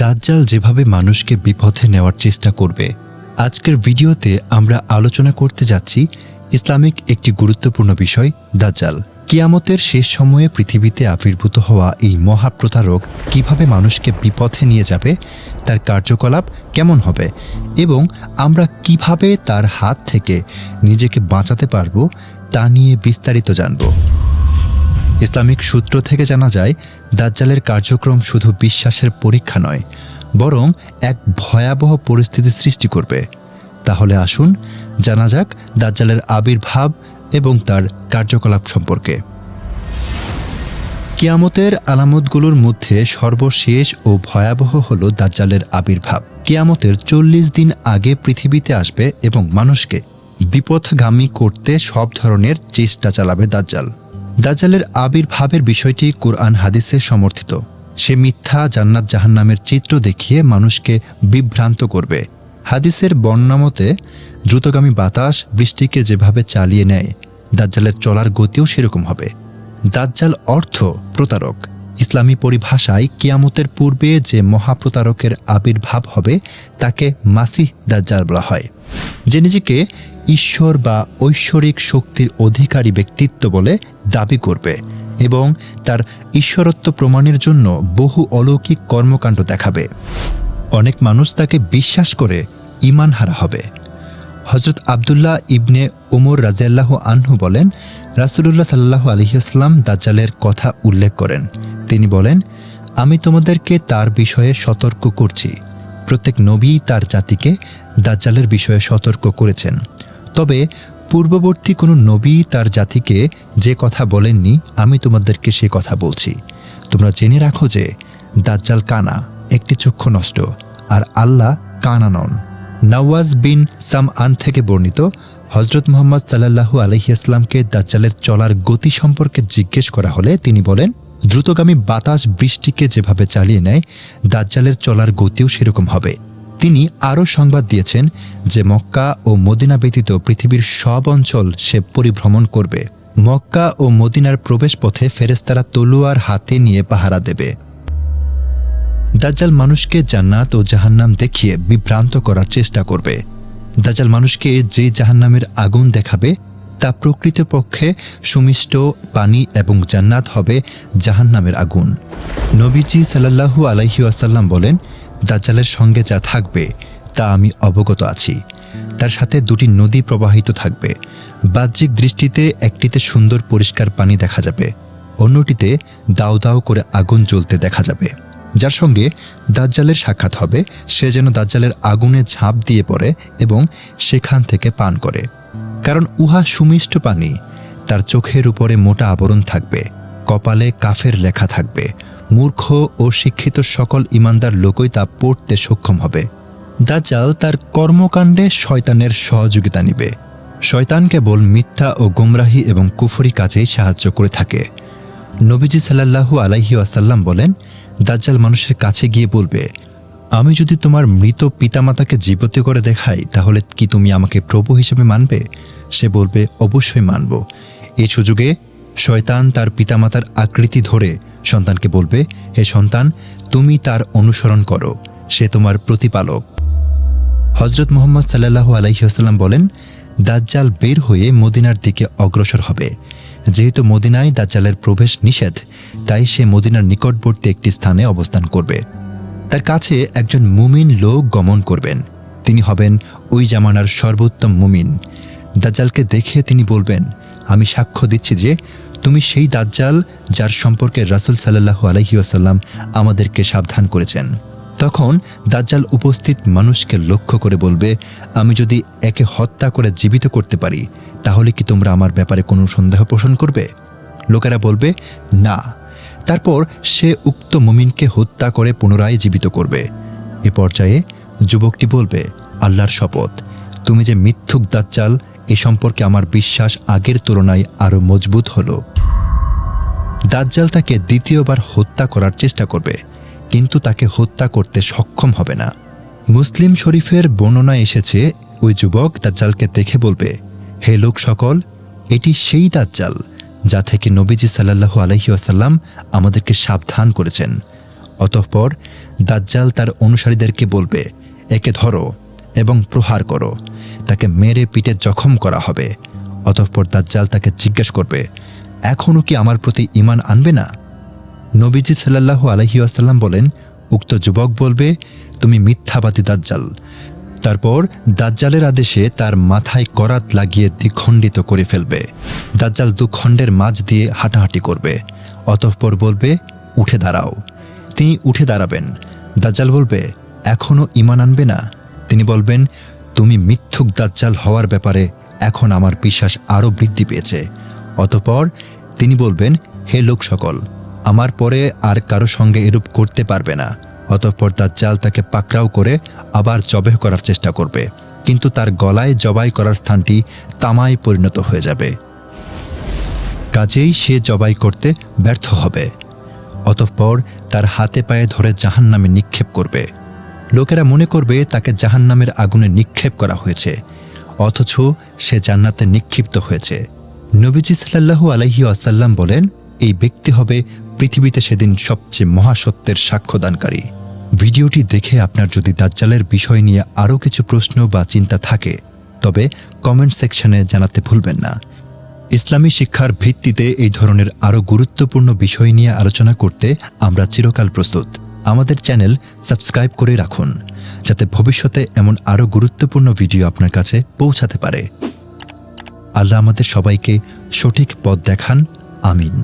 দাজ্জাল যেভাবে মানুষকে বিপথে নেওয়ার চেষ্টা করবে, আজকের ভিডিওতে আমরা আলোচনা করতে যাচ্ছি ইসলামিক একটি গুরুত্বপূর্ণ বিষয়, দাজ্জাল। কিয়ামতের শেষ সময়ে পৃথিবীতে আবির্ভূত হওয়া এই মহাপ্রতারক কীভাবে মানুষকে বিপথে নিয়ে যাবে, তার কার্যকলাপ কেমন হবে এবং আমরা কীভাবে তার হাত থেকে নিজেকে বাঁচাতে পারব তা নিয়ে বিস্তারিত জানব। ইসলামিক সূত্র থেকে জানা যায়, দাজ্জালের কার্যক্রম শুধু বিশ্বাসের পরীক্ষা নয়, বরং এক ভয়াবহ পরিস্থিতি সৃষ্টি করবে। তাহলে আসুন জানা যাক দাজ্জালের আবির্ভাব এবং তার কার্যকলাপ সম্পর্কে। কিয়ামতের আলামতগুলোর মধ্যে সর্বশেষ ও ভয়াবহ হল দাজ্জালের আবির্ভাব। কিয়ামতের চল্লিশ দিন আগে পৃথিবীতে আসবে এবং মানুষকে বিপথগামী করতে সব ধরনের চেষ্টা চালাবে দাজ্জাল। দাজ্জালের আবির্ভাবের বিষয়টি কোরআন হাদিসে সমর্থিত। সে মিথ্যা জান্নাত জাহান্নামের চিত্র দেখিয়ে মানুষকে বিভ্রান্ত করবে। হাদিসের বর্ণামতে দ্রুতগামী বাতাস বৃষ্টিকে যেভাবে চালিয়ে নেয়, দাজ্জালের চলার গতিও সেরকম হবে। দাজ্জাল অর্থ প্রতারক। ইসলামী পরিভাষায় কিয়ামতের পূর্বে যে মহাপ্রতারকের আবির্ভাব হবে, তাকে মাসিহ দাজ্জাল বলা হয়। যে নিজেকে ঈশ্বর বা ঐশ্বরিক শক্তির অধিকারী ব্যক্তিত্ব বলে দাবি করবে এবং তার ঈশ্বরত্ব প্রমাণের জন্য বহু অলৌকিক কর্মকাণ্ড দেখাবে। অনেক মানুষ তাকে বিশ্বাস করে ইমান হারা হবে। হজরত আবদুল্লাহ ইবনে ওমর রাজিয়াল্লাহ আনহু বলেন, রাসুলুল্লাহ সাল্লাহ আলহিউসলাম দাজ্জালের কথা উল্লেখ করেন। তিনি বলেন, আমি তোমাদেরকে তার বিষয়ে সতর্ক করছি। প্রত্যেক নবী তার জাতিকে দাজ্জালের বিষয়ে সতর্ক করেছেন। তবে পূর্ববর্তী কোনো নবী তার জাতিকে যে কথা বলেননি, আমি তোমাদেরকে সে কথা বলছি। তোমরা জেনে রাখো যে দাজ্জাল কানা একটি চক্ষু নষ্ট, আর আল্লাহ কানা নন। নওয়াজ বিন সাম আন থেকে বর্ণিত হজরত মোহাম্মদ সাল্লাহু আলহিয়াস্লামকে দাজ্জালের চলার গতি সম্পর্কে জিজ্ঞেস করা হলে তিনি বলেন, দ্রুতগামী বাতাস বৃষ্টিকে যেভাবে চালিয়ে নেয়, দাজ্জালের চলার গতিও সেরকম হবে। তিনি আরও সংবাদ দিয়েছেন যে মক্কা ও মদিনা ব্যতীত পৃথিবীর সব অঞ্চল সে পরিভ্রমণ করবে। মক্কা ও মদিনার প্রবেশপথে ফেরেস্তারা তলুয়ার হাতে নিয়ে পাহারা দেবে। দাজ্জাল মানুষকে জান্নাত ও জাহান্নাম দেখিয়ে বিভ্রান্ত করার চেষ্টা করবে। দাজ্জাল মানুষকে যে জাহান্নামের আগুন দেখাবে, তা প্রকৃতপক্ষে সুমিষ্ট পানি এবং জান্নাত হবে জাহান্নামের আগুন। নবীজি সাল্লাহু আলাইহি আসাল্লাম বলেন দাজ্জালের সঙ্গে যা থাকবে, তা আমি অবগত আছি। তার সাথে দুটি নদী প্রবাহিত থাকবে। বাহ্যিক দৃষ্টিতে একটিতে সুন্দর পরিষ্কার পানি দেখা যাবে, অন্যটিতে দাও দাও করে আগুন জ্বলতে দেখা যাবে। যার সঙ্গে দাজ্জালের সাক্ষাৎ হবে, সে যেন দাজ্জালের আগুনে ঝাঁপ দিয়ে পড়ে এবং সেখান থেকে পান করে। কারণ উহা সুমিষ্ট পানি, তার চোখের উপরে মোটা আবরণ থাকবে, কপালে কাফের লেখা থাকবে। মূর্খ ও শিক্ষিত সকল ইমানদার লোকই তা পড়তে সক্ষম হবে। দাজ্জাল তার কর্মকাণ্ডে শয়তানের সহযোগিতা নিবে। শয়তান কেবল মিথ্যা ও গুমরাহি এবং কুফরি কাজেই সাহায্য করে থাকে। নবীজি সাল্লাল্লাহু আলাইহি আসাল্লাম বলেন, দাজ্জাল মানুষের কাছে গিয়ে বলবে, আমি যদি তোমার মৃত পিতামাতাকে জীবিত করে দেখাই, তাহলে কি তুমি আমাকে প্রভু হিসেবে মানবে সে বলবে, অবশ্যই মানব। এই সুযোগে শয়তান তার পিতামাতার আকৃতি ধরে সন্তানকে বলবে, হে সন্তান, তুমি তার অনুসরণ করো, সে তোমার প্রতিপালক। হজরত মোহাম্মদ সাল্লাহু আলাইসাল্লাম বলেন, দাজ্জাল বের হয়ে মদিনার দিকে অগ্রসর হবে। যেহেতু মদিনায় দাজ্জালের প্রবেশ নিষেধ, তাই সে মদিনার নিকটবর্তী একটি স্থানে অবস্থান করবে। তার কাছে একজন মুমিন লোক গমন করবেন। তিনি হবেন ওই জামানার সর্বোত্তম মুমিন। দাজ্জালকে দেখে তিনি বলবেন, আমি সাক্ষ্য দিচ্ছি যে তুমি সেই দাজ্জাল যার সম্পর্কে রাসুল সাল্লাহু আলহিউসাল্লাম আমাদেরকে সাবধান করেছেন। তখন দাজ্জাল উপস্থিত মানুষকে লক্ষ্য করে বলবে, আমি যদি একে হত্যা করে জীবিত করতে পারি, তাহলে কি তোমরা আমার ব্যাপারে কোনো সন্দেহ পোষণ করবে? লোকেরা বলবে, না। তারপর সে উক্ত মুমিনকে হত্যা করে পুনরায় জীবিত করবে। এ পর্যায়ে যুবকটি বলবে, আল্লাহর শপথ, তুমি যে মিথ্যুক দাজ্জাল, এ সম্পর্কে আমার বিশ্বাস আগের তুলনায় আরও মজবুত হলো। দাজ্জাল তাকে দ্বিতীয়বার হত্যা করার চেষ্টা করবে, কিন্তু তাকে হত্যা করতে সক্ষম হবে না। মুসলিম শরীফের বর্ণনায় এসেছে, ওই যুবক দাজ্জালকে দেখে বলবে, হে লোক সকল, এটি সেই দাজ্জাল যা থেকে নবীজি সাল্লাহু আলহি আসাল্লাম আমাদেরকে সাবধান করেছেন। অতঃপর দাজ্জাল তার অনুসারীদেরকে বলবে, একে ধরো এবং প্রহার করো, তাকে মেরে পিটে জখম করা হবে। অতঃপর দাজ্জাল তাকে জিজ্ঞেস করবে এখনও কি আমার প্রতি ইমান আনবে না? নবীজি সাল্লাল্লাহু আলহি আসাল্লাম বলেন, উক্ত যুবক বলবে, তুমি মিথ্যাবাদী দাজ্জাল। তারপর দাজ্জালের আদেশে তার মাথায় করাত লাগিয়ে দ্বিখণ্ডিত করে ফেলবে। দাজ্জাল দুখণ্ডের মাঝ দিয়ে হাঁটাহাঁটি করবে, অতঃপর বলবে, উঠে দাঁড়াও। তিনি উঠে দাঁড়াবেন। দাজ্জাল বলবে এখনও ইমান আনবে না? তিনি বলবেন, তুমি মিথ্যুক দাজ্জাল হওয়ার ব্যাপারে এখন আমার বিশ্বাস আরও বৃদ্ধি পেয়েছে। অতঃপর তিনি বলবেন, হে লোক সকল, আমার পরে আর কারও সঙ্গে এরূপ করতে পারবে না। অতঃপর তার জাল তাকে পাকড়াও করে আবার জবেহ করার চেষ্টা করবে। কিন্তু তার গলায় জবাই করার স্থানটি তামায় পরিণত হয়ে যাবে। কাজেই সে জবাই করতে ব্যর্থ হবে। অতঃপর তার হাতে পায়ে ধরে জাহান্নামে নিক্ষেপ করবে। লোকেরা মনে করবে তাকে জাহান্নামের আগুনে নিক্ষেপ করা হয়েছে। অথচ সে জান্নাতে নিক্ষিপ্ত হয়েছে। নবীজি সাল্লাল্লাহু আলাইহি আসাল্লাম বলেন, এই ব্যক্তি হবে পৃথিবীতে সেদিন সবচেয়ে মহাসত্যের সাক্ষ্যদানকারী। ভিডিওটি দেখে আপনার যদি দাজ্জালের বিষয় নিয়ে আরও কিছু প্রশ্ন বা চিন্তা থাকে, তবে কমেন্ট সেকশনে জানাতে ভুলবেন না। ইসলামী শিক্ষার ভিত্তিতে এই ধরনের আরও গুরুত্বপূর্ণ বিষয় নিয়ে আলোচনা করতে আমরা চিরকাল প্রস্তুত। আমাদের চ্যানেল সাবস্ক্রাইব করে রাখুন, যাতে ভবিষ্যতে এমন আরও গুরুত্বপূর্ণ ভিডিও আপনার কাছে পৌঁছাতে পারে। আল্লাহ আমাদের সবাইকে সঠিক পথ দেখান আমিন।